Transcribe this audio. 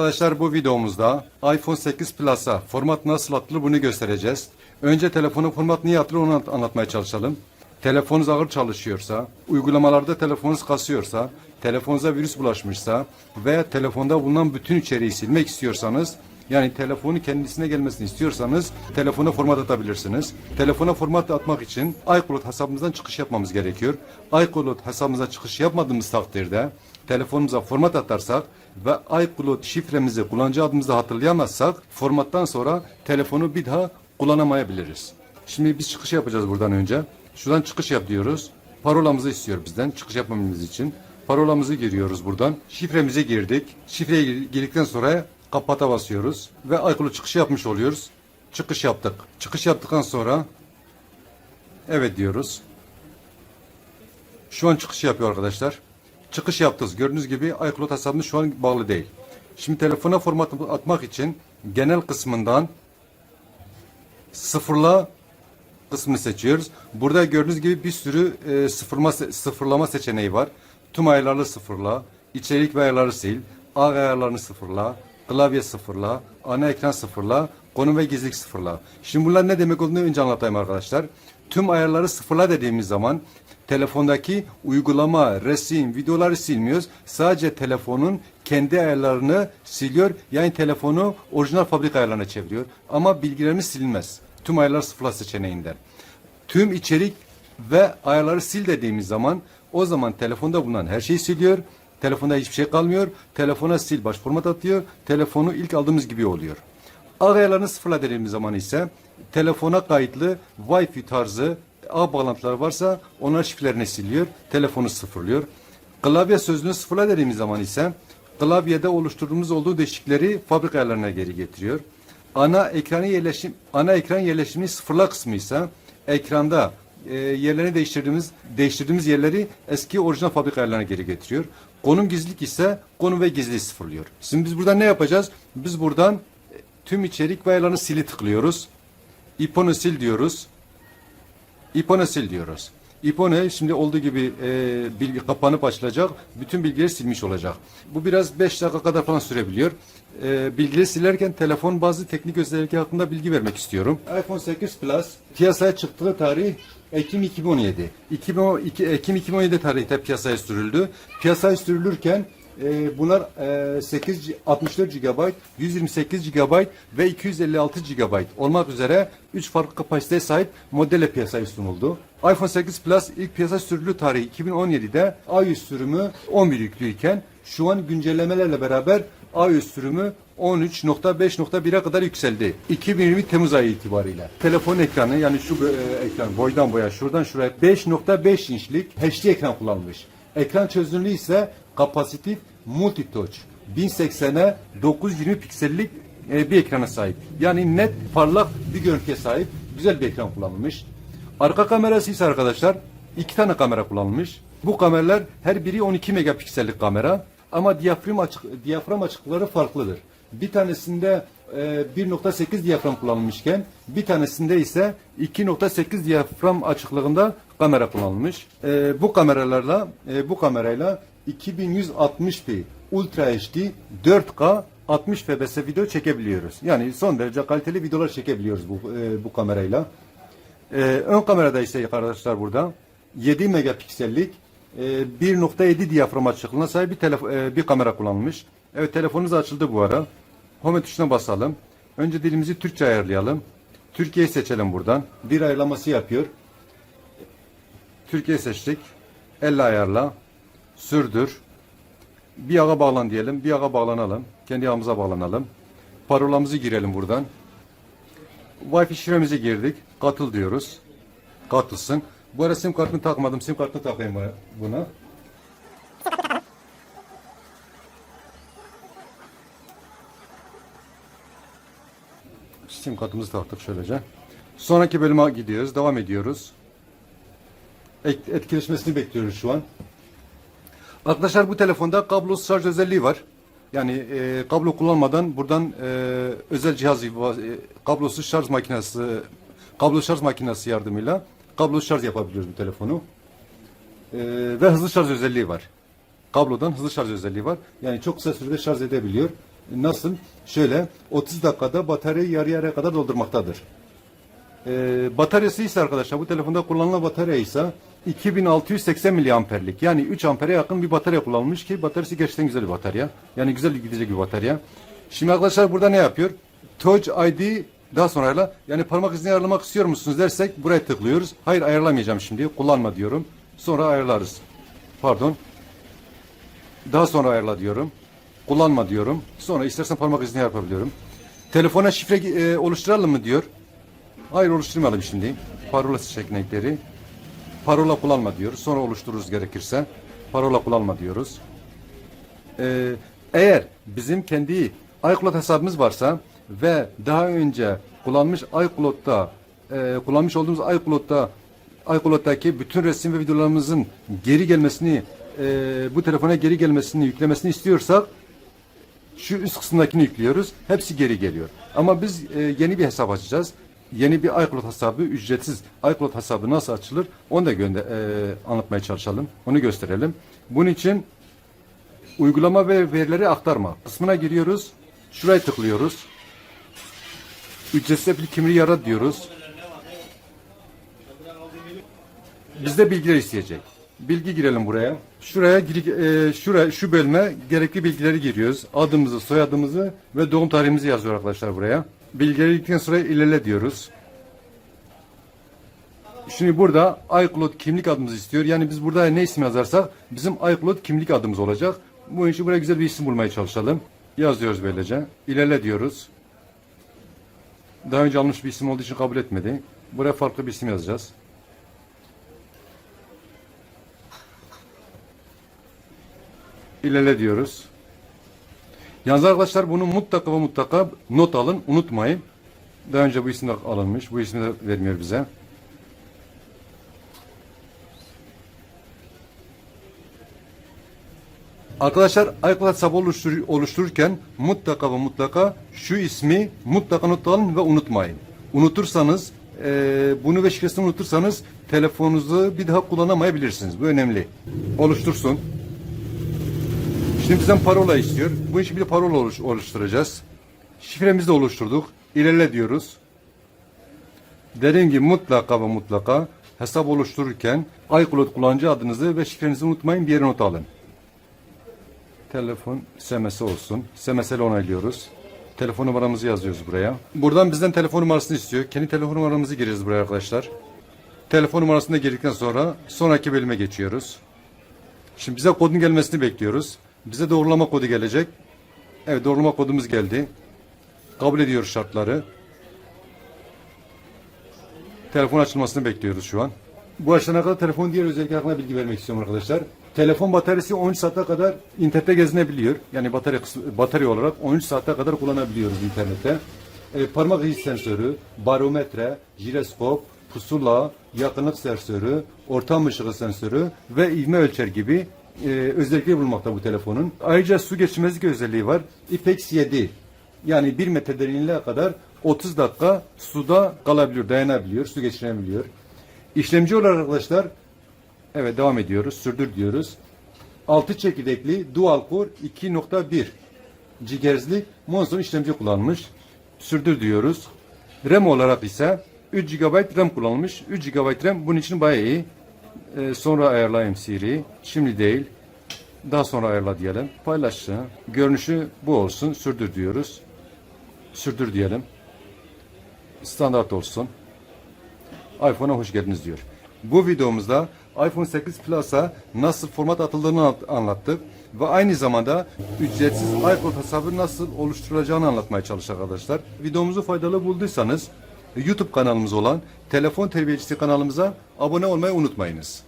Arkadaşlar bu videomuzda iPhone 8 Plus'a format nasıl atılır bunu göstereceğiz. Önce telefonun format niye atılır onu anlat- anlatmaya çalışalım. Telefonunuz ağır çalışıyorsa, uygulamalarda telefonunuz kasıyorsa, telefonunuza virüs bulaşmışsa veya telefonda bulunan bütün içeriği silmek istiyorsanız yani telefonu kendisine gelmesini istiyorsanız telefona format atabilirsiniz. Telefona format atmak için iCloud hesabımızdan çıkış yapmamız gerekiyor. iCloud hesabımıza çıkış yapmadığımız takdirde telefonumuza format atarsak ve iCloud şifremizi kullanıcı adımızı hatırlayamazsak formattan sonra telefonu bir daha kullanamayabiliriz. Şimdi biz çıkış yapacağız buradan önce. Şuradan çıkış yap diyoruz. Parolamızı istiyor bizden çıkış yapmamız için. Parolamızı giriyoruz buradan. Şifremizi girdik. Şifreye gir- girdikten sonra kapata basıyoruz ve iCloud çıkışı yapmış oluyoruz. Çıkış yaptık. Çıkış yaptıktan sonra evet diyoruz. Şu an çıkış yapıyor arkadaşlar. Çıkış yaptınız. Gördüğünüz gibi iCloud hesabımız şu an bağlı değil. Şimdi telefona format atmak için genel kısmından sıfırla kısmını seçiyoruz. Burada gördüğünüz gibi bir sürü e, sıfırlama, sıfırlama seçeneği var. Tüm ayarları sıfırla, içerik ve ayarları sil, ağ ayarlarını sıfırla, klavye sıfırla, ana ekran sıfırla, konum ve gizlilik sıfırla. Şimdi bunlar ne demek olduğunu önce anlatayım arkadaşlar. Tüm ayarları sıfırla dediğimiz zaman telefondaki uygulama, resim, videoları silmiyoruz. Sadece telefonun kendi ayarlarını siliyor. Yani telefonu orijinal fabrika ayarlarına çeviriyor. Ama bilgilerimiz silinmez. Tüm ayarlar sıfırla seçeneğinden. Tüm içerik ve ayarları sil dediğimiz zaman o zaman telefonda bulunan her şeyi siliyor. Telefonda hiçbir şey kalmıyor. Telefona sil baş format atıyor. Telefonu ilk aldığımız gibi oluyor. Ağ ayarlarını sıfırla dediğimiz zaman ise telefona kayıtlı Wi-Fi tarzı ağ bağlantıları varsa onlar şifrelerini siliyor. Telefonu sıfırlıyor. Klavye sözünü sıfırla dediğimiz zaman ise klavyede oluşturduğumuz olduğu değişiklikleri fabrika ayarlarına geri getiriyor. Ana ekranı yerleşim ana ekran yerleşimini sıfırla kısmı ise ekranda e, yerlerini değiştirdiğimiz değiştirdiğimiz yerleri eski orijinal fabrika ayarlarına geri getiriyor. Konum gizlilik ise konum ve gizliliği sıfırlıyor. Şimdi biz buradan ne yapacağız? Biz buradan e, tüm içerik ve ayarlarını sili tıklıyoruz. İponu sil diyoruz. İpone sil diyoruz. İpone şimdi olduğu gibi e, bilgi kapanıp açılacak. Bütün bilgileri silmiş olacak. Bu biraz 5 dakika kadar falan sürebiliyor. E, bilgileri silerken telefon bazı teknik özellikleri hakkında bilgi vermek istiyorum. iPhone 8 Plus piyasaya çıktığı tarih Ekim 2017. 2012, Ekim 2017 tarihte piyasaya sürüldü. Piyasaya sürülürken e, bunlar e, 8 64 GB, 128 GB ve 256 GB olmak üzere 3 farklı kapasiteye sahip modelle piyasaya sunuldu. iPhone 8 Plus ilk piyasa sürülü tarihi 2017'de iOS sürümü 11 yüklüyken şu an güncellemelerle beraber iOS sürümü 13.5.1'e kadar yükseldi. 2020 Temmuz ayı itibariyle. Telefon ekranı yani şu e, ekran boydan boya şuradan şuraya 5.5 inçlik HD ekran kullanılmış. Ekran çözünürlüğü ise kapasitif multi-touch 1080'e 920 piksellik e, bir ekrana sahip. Yani net parlak bir görüntüye sahip güzel bir ekran kullanılmış. Arka kamerası ise arkadaşlar iki tane kamera kullanılmış. Bu kameralar her biri 12 megapiksellik kamera ama diyafram açık diyafram açıklıkları farklıdır. Bir tanesinde e, 1.8 diyafram kullanılmışken bir tanesinde ise 2.8 diyafram açıklığında kamera kullanılmış. E, bu kameralarla e, bu kamerayla 2160p Ultra HD 4K 60 fps video çekebiliyoruz. Yani son derece kaliteli videolar çekebiliyoruz bu e, bu kamerayla. Ee, ön kamerada ise arkadaşlar burada 7 megapiksellik e, 1.7 diyafram açıklığına sahip bir, telefo- e, bir kamera kullanılmış. Evet telefonumuz açıldı bu ara. Home tuşuna basalım. Önce dilimizi Türkçe ayarlayalım. Türkiye'yi seçelim buradan. Bir ayarlaması yapıyor. Türkiye seçtik. Elle ayarla. Sürdür. Bir ağa bağlan diyelim. Bir ağa bağlanalım. Kendi ağımıza bağlanalım. Parolamızı girelim buradan. Wi-Fi şifremizi girdik. Katıl diyoruz. Katılsın. Bu arada sim kartını takmadım. Sim kartını takayım buna. Sim kartımızı taktık şöylece. Sonraki bölüme gidiyoruz. Devam ediyoruz. Et- Etkileşmesini bekliyoruz şu an. Arkadaşlar bu telefonda kablosuz şarj özelliği var. Yani e, kablo kullanmadan buradan e, özel cihaz e, kablosuz şarj makinesi kablosuz şarj makinesi yardımıyla kablosuz şarj yapabiliyoruz bu telefonu. E, ve hızlı şarj özelliği var. Kablodan hızlı şarj özelliği var. Yani çok kısa sürede şarj edebiliyor. Nasıl? Şöyle 30 dakikada bataryayı yarı yarıya kadar doldurmaktadır. Ee, bataryası ise arkadaşlar bu telefonda kullanılan batarya ise 2680 miliamperlik yani 3 ampere yakın bir batarya kullanılmış ki bataryası gerçekten güzel bir batarya. Yani güzel gidecek bir batarya. Şimdi arkadaşlar burada ne yapıyor? Touch ID daha sonra ayarla. Yani parmak izini ayarlamak istiyor musunuz dersek buraya tıklıyoruz. Hayır ayarlamayacağım şimdi. Kullanma diyorum. Sonra ayarlarız. Pardon. Daha sonra ayarla diyorum. Kullanma diyorum. Sonra istersen parmak izini yapabiliyorum. Telefona şifre e, oluşturalım mı diyor. Hayır oluşturmayalım şimdi. Parola seçenekleri. Parola kullanma diyoruz. Sonra oluştururuz gerekirse. Parola kullanma diyoruz. Ee, eğer bizim kendi iCloud hesabımız varsa ve daha önce kullanmış iCloud'da e, kullanmış olduğumuz iCloud'da iCloud'daki bütün resim ve videolarımızın geri gelmesini e, bu telefona geri gelmesini yüklemesini istiyorsak şu üst kısımdakini yüklüyoruz. Hepsi geri geliyor. Ama biz e, yeni bir hesap açacağız. Yeni bir iCloud hesabı, ücretsiz iCloud hesabı nasıl açılır onu da gönder, e, anlatmaya çalışalım. Onu gösterelim. Bunun için uygulama ve verileri aktarma kısmına giriyoruz. Şuraya tıklıyoruz. Ücretsiz bir kimliği yara diyoruz. Bizde bilgiler isteyecek. Bilgi girelim buraya. Şuraya e, şuraya şu bölüme gerekli bilgileri giriyoruz. Adımızı, soyadımızı ve doğum tarihimizi yazıyor arkadaşlar buraya. Bilgileri girdikten sonra ilerle diyoruz. Şimdi burada iCloud kimlik adımızı istiyor. Yani biz burada ne isim yazarsak bizim iCloud kimlik adımız olacak. Bu için buraya güzel bir isim bulmaya çalışalım. Yazıyoruz böylece. İlerle diyoruz. Daha önce almış bir isim olduğu için kabul etmedi. Buraya farklı bir isim yazacağız. İlerle diyoruz. Yalnız arkadaşlar bunu mutlaka ve mutlaka not alın, unutmayın. Daha önce bu isim de alınmış. Bu ismi de vermiyor bize. Arkadaşlar iCloud hesabı oluştur- oluştururken mutlaka ve mutlaka şu ismi mutlaka not alın ve unutmayın. Unutursanız eee, bunu ve şifresini unutursanız telefonunuzu bir daha kullanamayabilirsiniz. Bu önemli. Oluştursun. Şimdi bizden parola istiyor. Bu için bir de parola oluş- oluşturacağız. Şifremizi de oluşturduk. İlerle diyoruz. Dediğim gibi mutlaka ve mutlaka hesap oluştururken iCloud kullanıcı adınızı ve şifrenizi unutmayın bir yere not alın. Telefon SMS olsun. SMS ile onaylıyoruz. Telefon numaramızı yazıyoruz buraya. Buradan bizden telefon numarasını istiyor. Kendi telefon numaramızı gireriz buraya arkadaşlar. Telefon numarasını da girdikten sonra sonraki bölüme geçiyoruz. Şimdi bize kodun gelmesini bekliyoruz. Bize doğrulama kodu gelecek. Evet doğrulama kodumuz geldi. Kabul ediyoruz şartları. Telefon açılmasını bekliyoruz şu an. Bu aşamana kadar telefon diğer özellikler hakkında bilgi vermek istiyorum arkadaşlar. Telefon bataryası 13 saate kadar internette gezinebiliyor. Yani batarya batarya olarak 13 saate kadar kullanabiliyoruz internette. E, parmak izi sensörü, barometre, jiroskop, pusula, yakınlık sensörü, ortam ışığı sensörü ve ivme ölçer gibi e, özellikleri bulunmakta bu telefonun. Ayrıca su geçirmezlik özelliği var. IPX 7 yani 1 metre derinliğe kadar 30 dakika suda kalabiliyor, dayanabiliyor, su geçirebiliyor. İşlemci olarak arkadaşlar evet devam ediyoruz, sürdür diyoruz. 6 çekirdekli dual core 2.1 GHz'lik Monson işlemci kullanmış. Sürdür diyoruz. RAM olarak ise 3 GB RAM kullanılmış. 3 GB RAM bunun için bayağı iyi. Ee, sonra ayarlayayım Siri. Şimdi değil. Daha sonra ayarla diyelim. Paylaşsın. Görünüşü bu olsun. Sürdür diyoruz. Sürdür diyelim. Standart olsun. iPhone'a hoş geldiniz diyor. Bu videomuzda iPhone 8 Plus'a nasıl format atıldığını anlat- anlattık ve aynı zamanda ücretsiz iCloud hesabı nasıl oluşturulacağını anlatmaya çalıştık arkadaşlar. Videomuzu faydalı bulduysanız YouTube kanalımız olan Telefon Terbiyecisi kanalımıza abone olmayı unutmayınız.